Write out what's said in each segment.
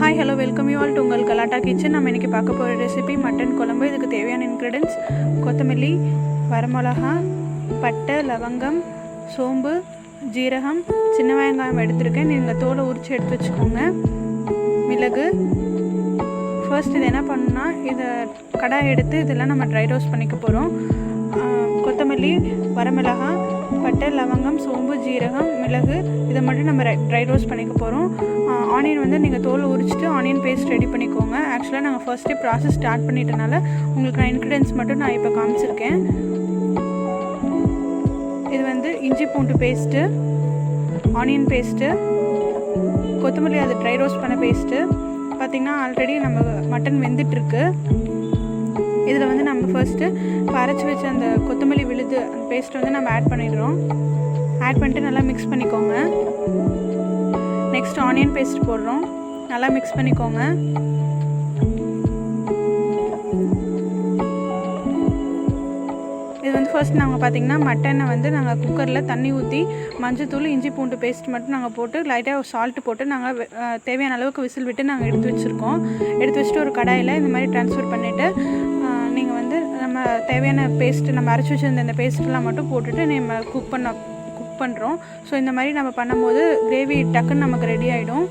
Hi hello welcome you all to உங்கள் Galatta kitchen நம்ம இன்றைக்கி பார்க்க போகிற ரெசிபி மட்டன் குழம்பு. இதுக்கு தேவையான இன்க்ரீடியன்ஸ் கொத்தமல்லி வரமிளகா பட்டை லவங்கம் சோம்பு ஜீரகம் சின்ன வெங்காயம் எடுத்திருக்கேன். நீங்கள் தோலை உரித்து எடுத்து வச்சுக்கோங்க. மிளகு. ஃபர்ஸ்ட் இது என்ன பண்ணுன்னா இதை கடாய் எடுத்து இதெல்லாம் நம்ம ட்ரை ரோஸ்ட் பண்ணிக்க போகிறோம் கொத்தமல்லி வரமிளகா பட்டை லவங்கம் சோம்பு ஜீரகம் மிளகு இதை மட்டும் நம்ம ட்ரை ரோஸ்ட் பண்ணிக்க போகிறோம் ஆனியன் வந்து நீங்கள் தோல் உரிச்சிட்டு ஆனியன் பேஸ்ட் ரெடி பண்ணிக்கோங்க. ஆக்சுவலாக நாங்கள் ஃபர்ஸ்ட்டே ப்ராசஸ் ஸ்டார்ட் பண்ணிட்டனால உங்களுக்கு நான் இன்க்ரீடியன்ஸ் மட்டும் நான் இப்போ காமிச்சிருக்கேன். இது வந்து இஞ்சி பூண்டு பேஸ்ட்டு ஆனியன் பேஸ்ட்டு கொத்தமல்லி அது ட்ரை ரோஸ்ட் பண்ண பேஸ்ட்டு பார்த்திங்கன்னா ஆல்ரெடி நம்ம மட்டன் வெந்துட்டுருக்கு. இதில் வந்து நம்ம ஃபர்ஸ்ட்டு இப்போ வச்ச அந்த கொத்தமல்லி விழுது அந்த பேஸ்ட் வந்து நம்ம ஆட் பண்ணிடுறோம். ஆட் பண்ணிட்டு நல்லா மிக்ஸ் பண்ணிக்கோங்க. நெக்ஸ்ட் ஆனியன் பேஸ்ட் போடுறோம். நல்லா மிக்ஸ் பண்ணிக்கோங்க. இது வந்து ஃபர்ஸ்ட் நாங்கள் பார்த்தீங்கன்னா மட்டனை வந்து நாங்கள் குக்கரில் தண்ணி ஊற்றி மஞ்சத்தூள் இஞ்சி பூண்டு பேஸ்ட் மட்டும் நாங்கள் போட்டு லைட்டாக சால்ட்டு போட்டு நாங்கள் தேவையான அளவுக்கு விசில் விட்டு நாங்கள் எடுத்து வச்சுருக்கோம். எடுத்து வச்சுட்டு ஒரு கடாயில் இந்த மாதிரி ட்ரான்ஸ்ஃபர் பண்ணிவிட்டு நீங்கள் வந்து நம்ம தேவையான பேஸ்ட்டு நம்ம அரைச்சி வச்சிருந்த இந்த பேஸ்ட்லாம் மட்டும் போட்டுட்டு நம்ம குக் பண்ண குக் பண்ணுறோம் ஸோ இந்த மாதிரி நம்ம பண்ணும்போது கிரேவி டக்குன்னு நமக்கு ரெடி ஆகிடும்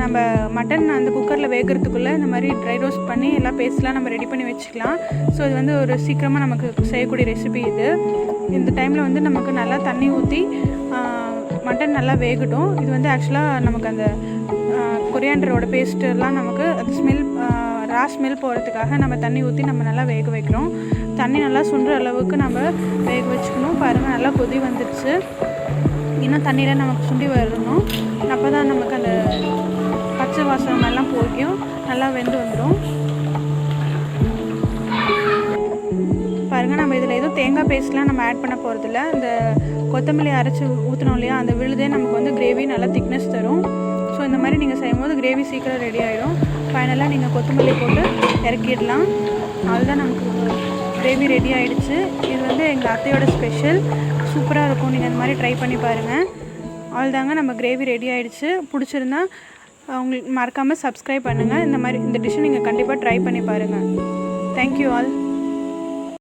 நம்ம மட்டன் அந்த குக்கரில் வேகிறதுக்குள்ளே இந்த மாதிரி ட்ரை ரோஸ்ட் பண்ணி எல்லா பேஸ்ட்லாம் நம்ம ரெடி பண்ணி வச்சுக்கலாம். ஸோ இது வந்து ஒரு சீக்கிரமாக நமக்கு செய்யக்கூடிய ரெசிபி இது. இந்த டைமில் வந்து நமக்கு நல்லா தண்ணி ஊற்றி மட்டன் நல்லா வேகட்டும். இது வந்து ஆக்சுவலாக நமக்கு அந்த கொரியாண்டரோட பேஸ்ட்டெல்லாம் நமக்கு அது ஸ்மெல் ரா ஸ்மெல் போகிறதுக்காக நம்ம தண்ணி ஊற்றி நம்ம நல்லா வேக வைக்கிறோம். தண்ணி நல்லா சுண்டுற அளவுக்கு நம்ம வேக வச்சுக்கணும். பாருங்கள் நல்லா கொதி வந்துடுச்சு இன்னும் தண்ணியில் நமக்கு சுண்டி வரணும். அப்போ தான் நமக்கு அந்த பச்சை வாசனம் எல்லாம் போய்க்கும். நல்லா வெந்து வந்துடும் பாருங்கள் நம்ம இதில் எதுவும் தேங்காய் பேஸ்ட்லாம் நம்ம ஆட் பண்ண போகிறதில்ல இந்த கொத்தமல்லி அரைச்சி ஊற்றினோம் இல்லையா அந்த விழுதே நமக்கு வந்து கிரேவி நல்லா திக்னஸ் தரும். மாதிரி நீங்கள் செய்யும்போது கிரேவி சீக்கிரம் ரெடி ஆகிடும் ஃபைனலாக நீங்கள் கொத்தமல்லி போட்டு இறக்கிடலாம். அதுதான் நமக்கு கிரேவி ரெடி ஆகிடுச்சு இது வந்து எங்கள் அத்தையோட ஸ்பெஷல் சூப்பராக இருக்கும். நீங்கள் இந்த மாதிரி ட்ரை பண்ணி பாருங்கள் அவ்வளோதாங்க நம்ம கிரேவி ரெடி ஆகிடுச்சு பிடிச்சிருந்தா உங்களுக்கு மறக்காமல் சப்ஸ்கிரைப் பண்ணுங்கள் இந்த மாதிரி இந்த டிஷ்ஷை நீங்கள் கண்டிப்பாக ட்ரை பண்ணி பாருங்கள் தேங்க்யூ ஆல்